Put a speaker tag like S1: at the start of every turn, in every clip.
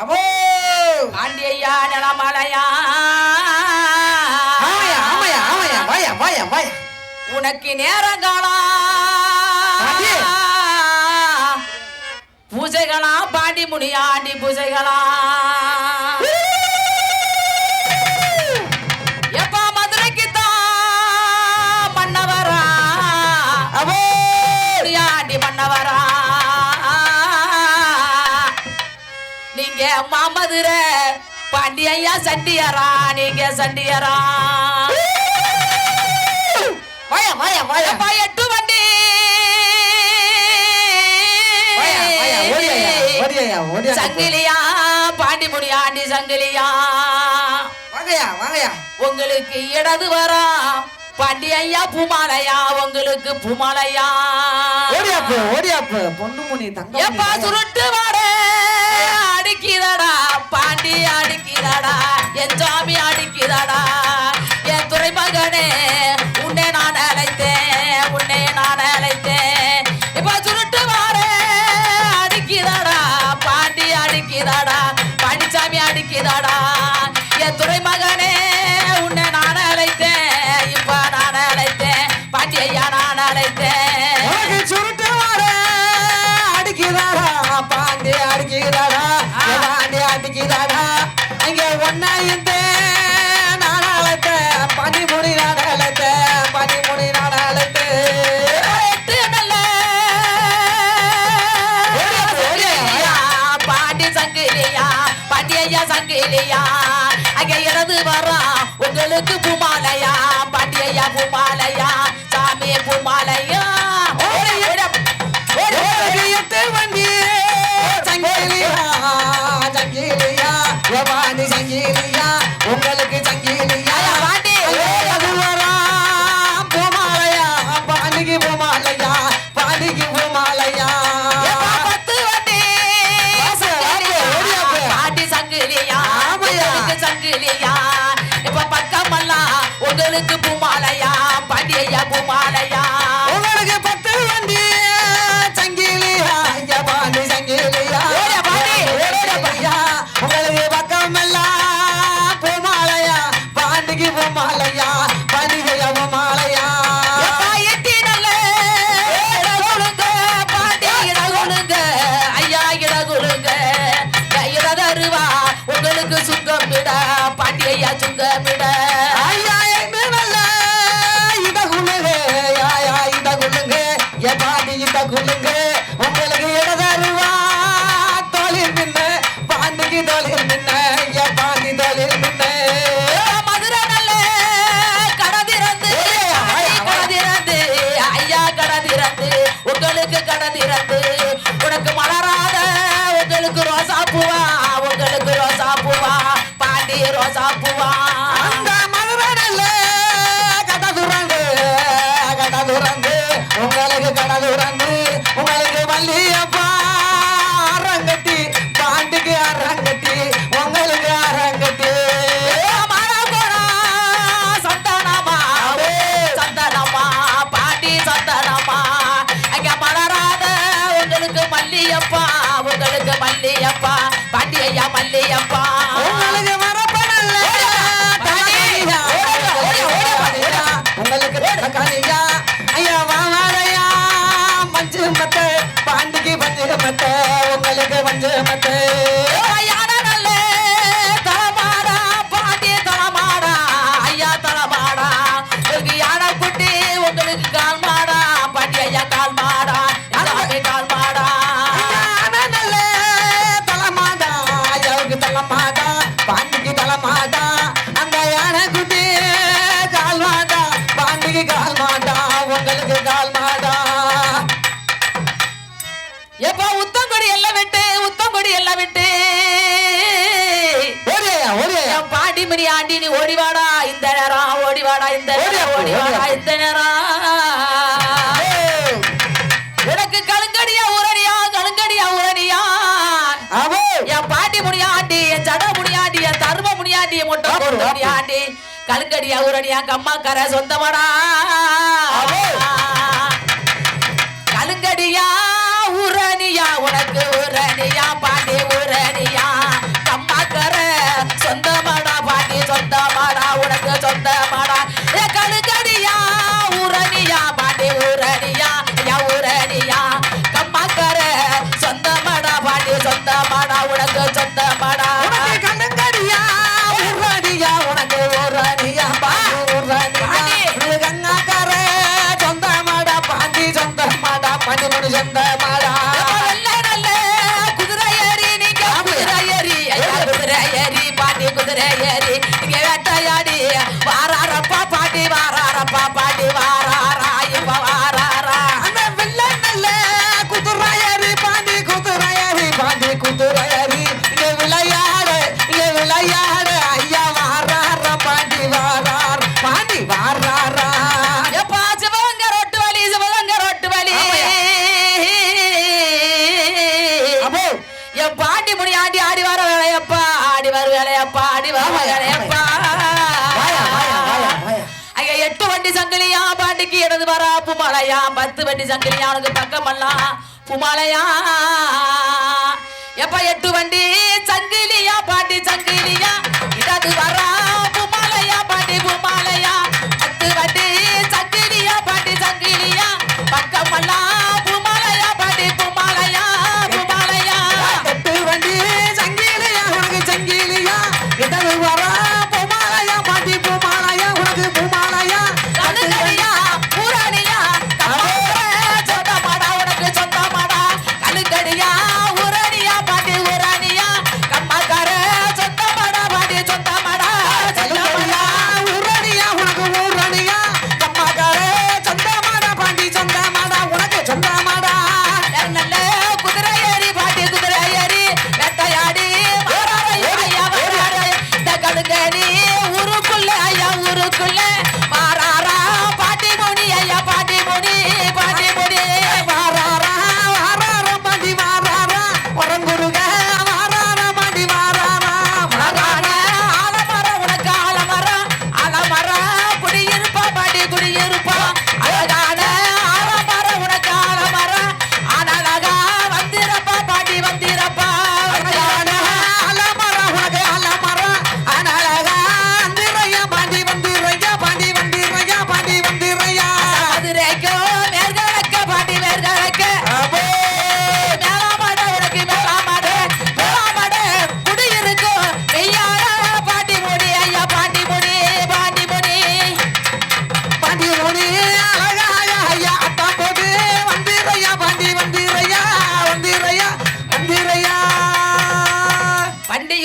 S1: Above
S2: ஆண்டியா நிலமலையா?
S1: ஆமாயா ஆமாயா ஆமாயா வாயா வாயா வாயா.
S2: உனக்கு நேரங்காலா
S1: பாண்டி.
S2: பூஜைகளா பாண்டி முனியாண்டி பூஜைகளா? நீங்க மாமதுரை பாண்டி ஐயா சண்டியரா நீங்க சண்டியரா.
S1: வாயா வாயா வாயா.
S2: எப்பா எட்டு வண்டி.
S1: வாயா வாயா
S2: சங்கிலியா பாண்டி முனியாண்டி சங்கிலியா.
S1: வாங்கயா வாங்கயா.
S2: உங்களுக்கு இடது வரா பாண்டி ஐயா பூமாலையா? உங்களுக்கு பூமாலையா?
S1: ஓடியாப்பு ஓடியாப்பு. பொண்ணு முனி தங்க
S2: எப்பா சுருட்டு வாட அடிக்குதடா என் சாமி அடிக்குதடா என் துறை மகனே உன்னை நான் அழைத்தேன் உன்னை நான் அழைத்தேன். இப்ப சுருட்டு வாட அடிக்குதடா பாண்டி அடிக்குதடா பாண்டிச்சாமி அடிக்குதடா சங்கிலியா அங்க இறந்து வரா உங்களுக்கு பூமாலையா? பாண்டி பூமாலையா? சாமி பூமாலையா?
S1: மகளுக்கு பூமாலையா
S2: பாண்டி பூமாலையா?
S1: உங்களுக்கு
S2: கடை திறந்து, உனக்கு மலராத உங்களுக்கு ரோசா பூவா உங்களுக்கு ரோசா பூவா பாண்டி ரோசா பூவா.
S1: மத்த
S2: எல்லாம் விட்டு பாண்டி மணி ஆண்டி நீ ஓடிவாடா இந்த நேரம் ஓடிவாடா இந்த நேரம் ஓடிவாடா. இந்த நேரம். உனக்கு கழுங்கடியா உரணியா கழுங்கடியா உரணியா என் பாட்டி முடியாண்டி என் ஜட முடியாண்டி என் தர்ம முடியாண்டி என் மொட்டை போட்டு. முடியாண்டி கழுங்கடியா உரணியா கம்மாக்கரை சொந்தமடா. படா குமலையா பத்து வண்டி சங்கிலியா அவனுக்கு பண்ணலாம் குமாலையா. எப்ப எட்டு வண்டி சங்கிலியா பாட்டி சங்கிலியா இடது வரா குமாலையா பாட்டி குமாலையா ஊருக்குள்ள
S1: மாற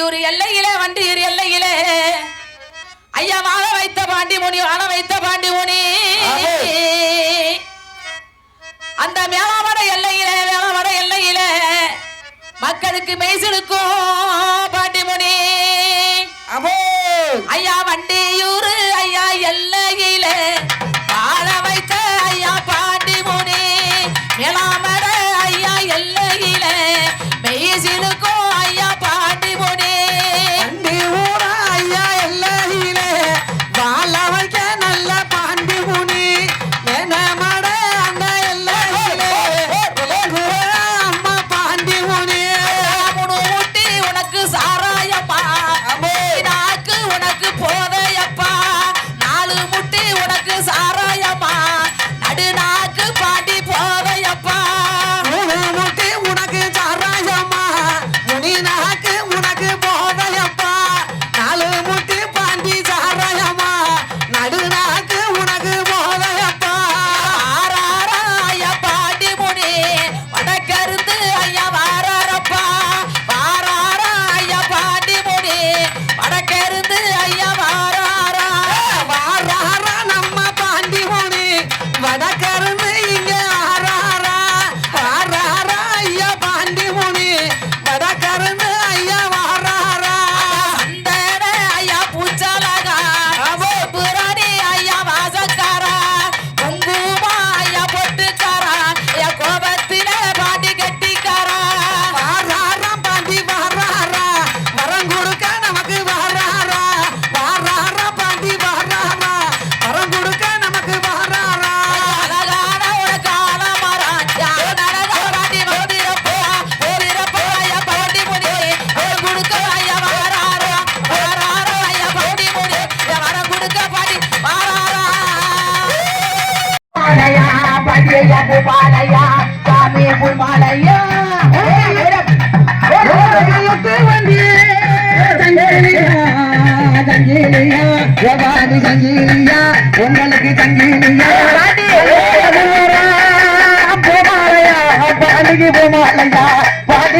S2: வண்டியூர் எல்லையிலே வண்டியூர் எல்லையிலே. ஐயா வாழ வைத்த பாண்டி முனி வாழ வைத்த பாண்டி முனி. அந்த மேலாமர எல்லையிலே மேலாமட எல்லையிலே மக்களுக்கு மெய்சிருக்கும் பாண்டி முனி. ஐயா வண்டியூர் ஐயா எல்லையிலே வாழ வைத்த ஐயா பாண்டி முனி. மேலாமட ஐயா எல்லையிலே
S1: மெய்சிருக்கும்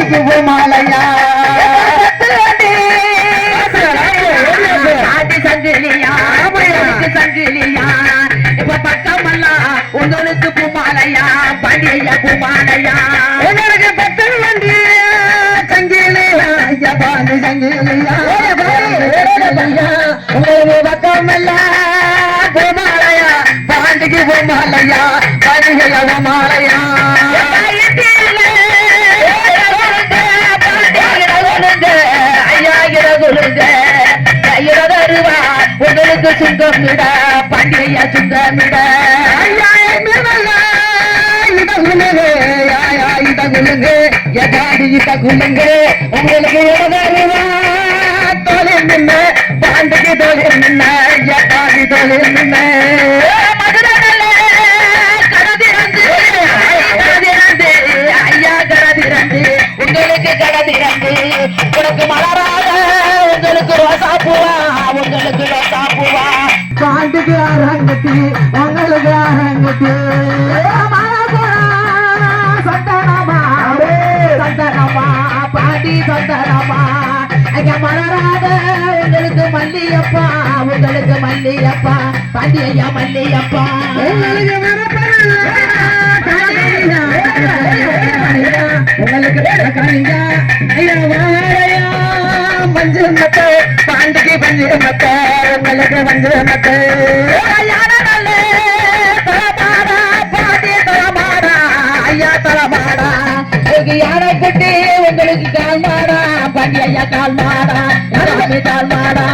S1: பாண்டிக்கு பூமாலையா
S2: ஆதி சங்கிலியா சங்கிலியா இப்ப பக்கமெல்லாம் உங்களுக்கு பூமாலையா பாண்டிய பூமாலையா
S1: உங்களுக்கு பத்தல் வண்டி சங்கிலியா ஐயா சங்கிலியா உங்களுக்கு பக்கமெல்லாம் பூமாலையா பாண்டிக்கு பூமாலையா பாண்டிகையா பூமாலையா.
S2: உடலுக்கு சுங்கமிட பாண்டியா சுங்கமிட.
S1: ஐயா மேவல்ல எதாடி இத உங்களுக்கு எதருவா தோலே நின்ன பாண்டிக்கு தோலே நின்ன எதாடி தோலே நின்ன
S2: உங்களுக்கு கடதிரந்து உனக்கு மலராத உங்களுக்கு ரோசா பூவா உங்களுக்கு ரோசா பூவா
S1: பாண்டிக்கு அரங்கத்தி உங்களுக்கு அரங்கத்தி.
S2: சந்தனமா சந்தனமா பாண்டி சந்தனமா. ஐயா மலராத உங்களுக்கு மல்லியப்பா உங்களுக்கு மல்லியப்பா. பாண்டி ஐயா மல்லியப்பா.
S1: உங்களுக்கு ஐயா மத்த
S2: யாரனல்லே தலமாடா வந்து தலமாடா ஐயா தலமாடா உங்களுக்கு யாரை குட்டி உங்களுக்கு கால் மாடா பாண்டி ஐயா கால் மாடா யாராவது கால் மாடா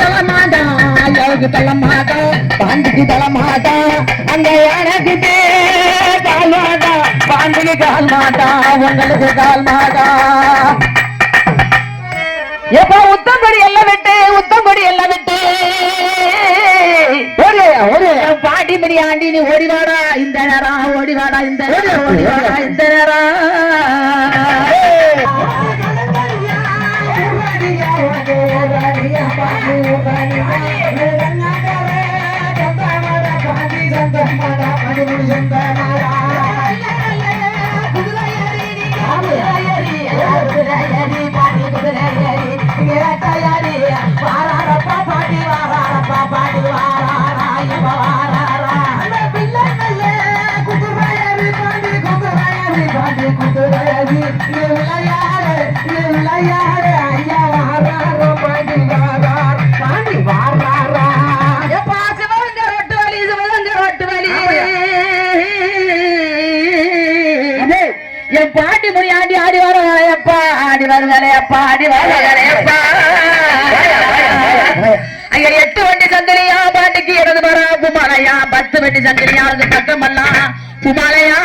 S1: தலமாடா ஐயாவுக்கு தலமாடா பாண்டிக்கு தலமாடா அந்த யானைக்கு கால் மாடா பாண்டிக்கு கால் மாட்டா உங்களுக்கு கால் மாடா
S2: எப்ப உத்தம்படி எல்லாம் விட்டு உத்தம்படி எல்லாம் விட்டு.
S1: ஒரு ஒரு.
S2: என் பாட்டி மணி ஆண்டி நீ ஓடிவாடா இந்த நேரம் ஓடிவாடா இந்த நேரம் ஓடிவாடா இந்த நேரம் எப்பா சிவகங்கை ரோட்டு வழி சிவகங்கை ரோட்டு வழி என் பாட்டி முடி ஆடி ஆடி வர அப்பா ஆடி வர அப்பா ஆடி வர அப்பா. எட்டு சந்திரியா பாட்டிக்கு இடது வர குமாலையா பத்து வண்டி சந்திரியா அது பக்கமெல்லாம் குமாலையா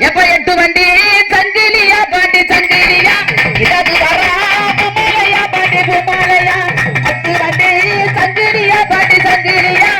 S2: எப்ப எட்டு வண்டி? சங்கிலியா பாட்டி சங்கிலியா இடது வர குமாலையா பாட்டி குமாலையா பத்து வண்டி சந்திரியா பாட்டி சந்திரியா